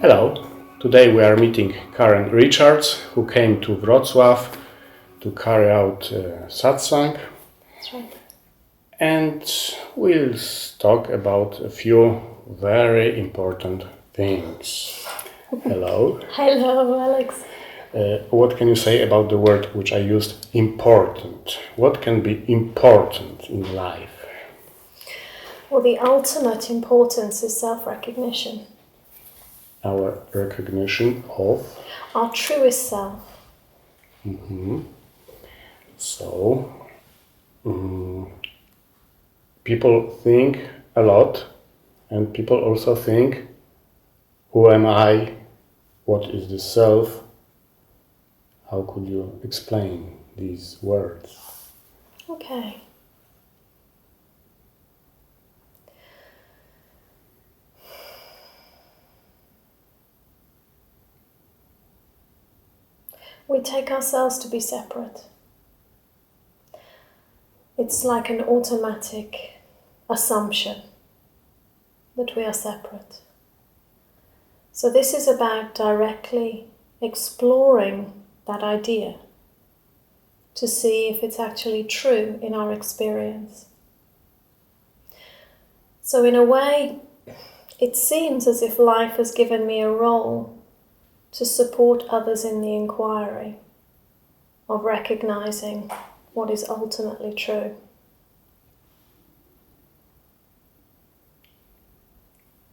Hello. Today we are meeting Karen Richards, who came to Wrocław to carry out uh, satsang, That's right. and we'll talk about a few very important things. Hello. Hello, Alex. Uh, what can you say about the word which I used, important? What can be important in life? Well, the ultimate importance is self recognition, Our recognition of. our truest self. So, mm, people think a lot, and people also think, who am I? What is the self? How could you explain these words? Okay. We take ourselves to be separate. It's like an automatic assumption that we are separate. So, this is about directly exploring that idea to see if it's actually true in our experience. So, in a way, it seems as if life has given me a role to support others in the inquiry of recognizing what is ultimately true.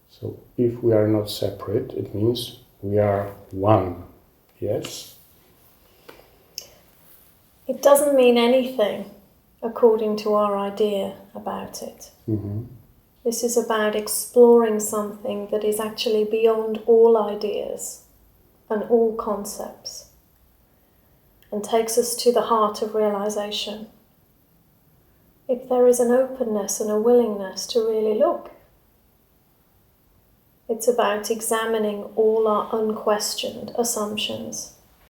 So, if we are not separate, it means we are one. Yes? It doesn't mean anything according to our idea about it. hmm This is about exploring something that is actually beyond all ideas and all concepts and takes us to the heart of realization. If there is an openness and a willingness to really look, it's about examining all our unquestioned assumptions